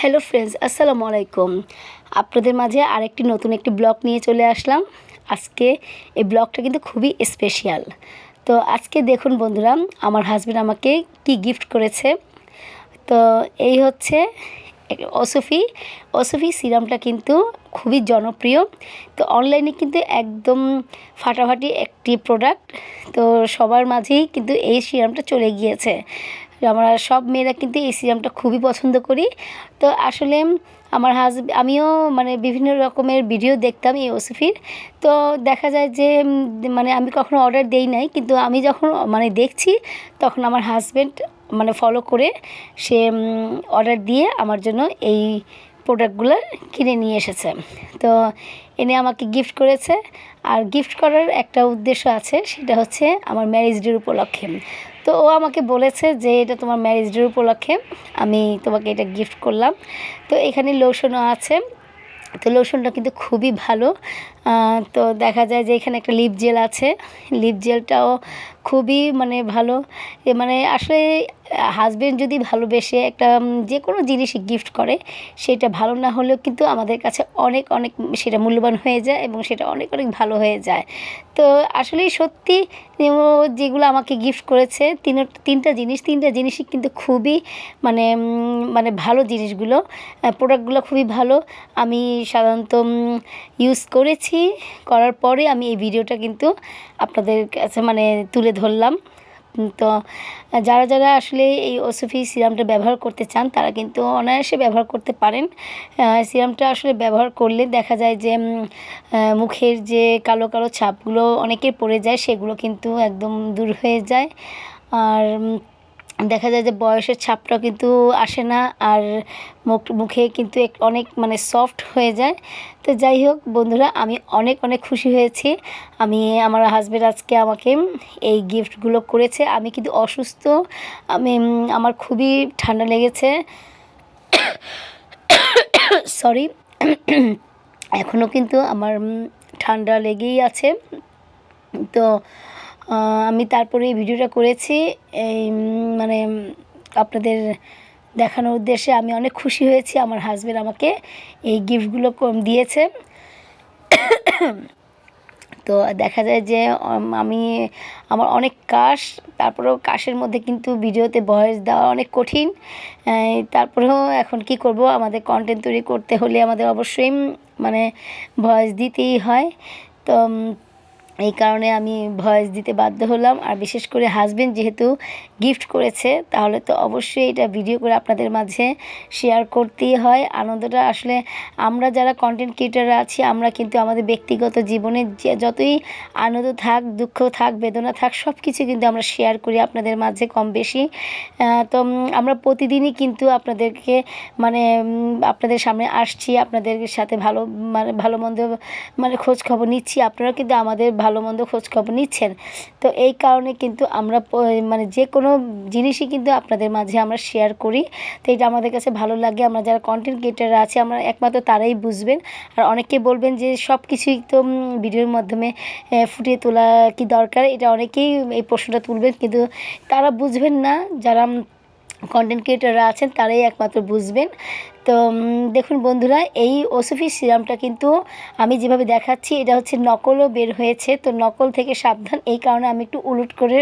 Hello friends, আসসালামু আলাইকুম। আপনাদের মাঝে আরেকটি নতুন একটি ব্লগ নিয়ে চলে আসলাম। আজকে এই ব্লগটা কিন্তু খুবই স্পেশাল তো আজকে দেখুন বন্ধুরা, আমার হাজব্যান্ড আমাকে কি গিফট করেছে। তো এই হচ্ছে অসফি। অসফি সিরামটা কিন্তু খুবই জনপ্রিয়। তো অনলাইনে কিন্তু একদম ফাটাফাটি একটি প্রোডাক্ট তো সবার মাঝেই কিন্তু এই সিরামটা চলে গিয়েছে। আমরা সব মেয়েরা কিন্তু এই সিরামটা খুবই পছন্দ করি। তো আসলে আমার হাজব আমিও মানে বিভিন্ন রকমের ভিডিও দেখতাম এই ওসিফির। তো দেখা যায় যে মানে আমি কখনো অর্ডার দেই নাই, কিন্তু আমি যখন মানে দেখছি, তখন আমার হাজব্যান্ড মানে ফলো করে সে অর্ডার দিয়ে আমার জন্য এই প্রোডাক্টগুলো কিনে নিয়ে এসেছে। তো এনে আমাকে গিফট করেছে। আর গিফট করার একটা উদ্দেশ্য আছে, সেটা হচ্ছে আমার ম্যারেজ ডের উপলক্ষে। তো ও আমাকে বলেছে যে এটা তোমার ম্যারেজ ডে উপলক্ষে আমি তোমাকে এটা গিফট করলাম। তো এখানে লোশনও আছে। তো লোশনটা কিন্তু খুবই ভালো। তো দেখা যায় যে এখানে একটা লিপ জেল আছে। লিপ জেলটাও খুবই মানে ভালো। মানে আসলে হাজব্যান্ড যদি ভালোবেসে একটা যে কোনো জিনিসই গিফট করে, সেটা ভালো না হলেও কিন্তু আমাদের কাছে অনেক অনেক সেটা মূল্যবান হয়ে যায় এবং সেটা অনেক অনেক ভালো হয়ে যায়। তো আসলেই সত্যি যেগুলো আমাকে গিফট করেছে তিন তিনটা জিনিস, তিনটা জিনিসই কিন্তু খুবই মানে মানে ভালো জিনিসগুলো। প্রোডাক্টগুলো খুবই ভালো। আমি সাধারণত ইউজ করেছি। করার পরে আমি এই ভিডিওটা কিন্তু আপনাদের কাছে মানে তুলে ধরলাম। তো, যারা যারা আসলে এই ওসুফি সিরামটা ব্যবহার করতে চান, তারা কিন্তু অনায়াসে ব্যবহার করতে পারেন। সিরামটা আসলে ব্যবহার করলে দেখা যায় যে মুখের যে কালো কালো ছাপগুলো অনেকের পড়ে যায়, সেগুলো কিন্তু একদম দূর হয়ে যায়। আর দেখা যায় যে বয়সের ছাপটা কিন্তু আসে না আর মুখ, মুখে কিন্তু এক, অনেক মানে সফট হয়ে যায়। তো যাই হোক বন্ধুরা, আমি অনেক অনেক খুশি হয়েছি। আমি, আমার হাজব্যান্ড আজকে আমাকে এই গিফটগুলো করেছে। আমি কিন্তু অসুস্থ। আমি, আমার খুবই ঠান্ডা লেগেছে। সরি এখনও কিন্তু আমার, ঠান্ডা লেগেই আছে। তো আমি তারপরে এই ভিডিওটা করেছি। এই মানে আপনাদের দেখানোর উদ্দেশ্যে আমি অনেক খুশি হয়েছি। আমার হাজব্যান্ড আমাকে এই গিফটগুলো দিয়েছে। তো দেখা যায় যে আমি, আমার অনেক কাশ, তারপরেও কাশের মধ্যে কিন্তু ভিডিওতে ভয়েস দেওয়া অনেক কঠিন। তারপরেও এখন কি করব? আমাদের কন্টেন্ট তৈরি করতে হলে আমাদের অবশ্যই মানে ভয়েস দিতেই হয়। তো এই কারণে আমি ভয়েস দিতে বাধ্য হলাম। আর বিশেষ করে হাজব্যান্ড যেহেতু গিফট করেছে, তাহলে তো অবশ্যই এটা ভিডিও করে আপনাদের মাঝে শেয়ার করতেই হয়। আনন্দটা আসলে আমরা যারা কন্টেন্ট ক্রিয়েটাররা আছি, আমরা কিন্তু আমাদের ব্যক্তিগত জীবনে যতই আনন্দ থাক, দুঃখ থাক, বেদনা থাক সব কিছু কিন্তু আমরা শেয়ার করি আপনাদের মাঝে কম বেশি। তো আমরা প্রতিদিনই কিন্তু আপনাদেরকে মানে আপনাদের সামনে আসছি, আপনাদের সাথে ভালো মানে ভালো মন্দ মানে খোঁজ খবর নিচ্ছি। আপনারা কিন্তু আমাদের ভালো মন্দ খোঁজখবর নিচ্ছেন। তো এই কারণে কিন্তু আমরা মানে যে কোনো জিনিসই কিন্তু আপনাদের মাঝে আমরা শেয়ার করি। তো এটা আমাদের কাছে ভালো লাগে। আমরা যারা কন্টেন্ট ক্রিয়েটাররা আছে, আমরা একমাত্র তারাই বুঝবেন। আর অনেকে বলবেন যে সব কিছুই তো ভিডিওর মাধ্যমে ফুটিয়ে তোলা কি দরকার? এটা অনেকেই এই প্রশ্নটা তুলবেন। কিন্তু তারা বুঝবেন না। যারা কন্টেন্ট ক্রিয়েটাররা আছেন, তারাই একমাত্র বুঝবেন। তো দেখুন বন্ধুরা, এই ওসুফি সিরামটা কিন্তু আমি যেভাবে দেখাচ্ছি, এটা হচ্ছে নকলও বের হয়েছে। তো নকল থেকে সাবধান, এই কারণে আমি একটু উলট করে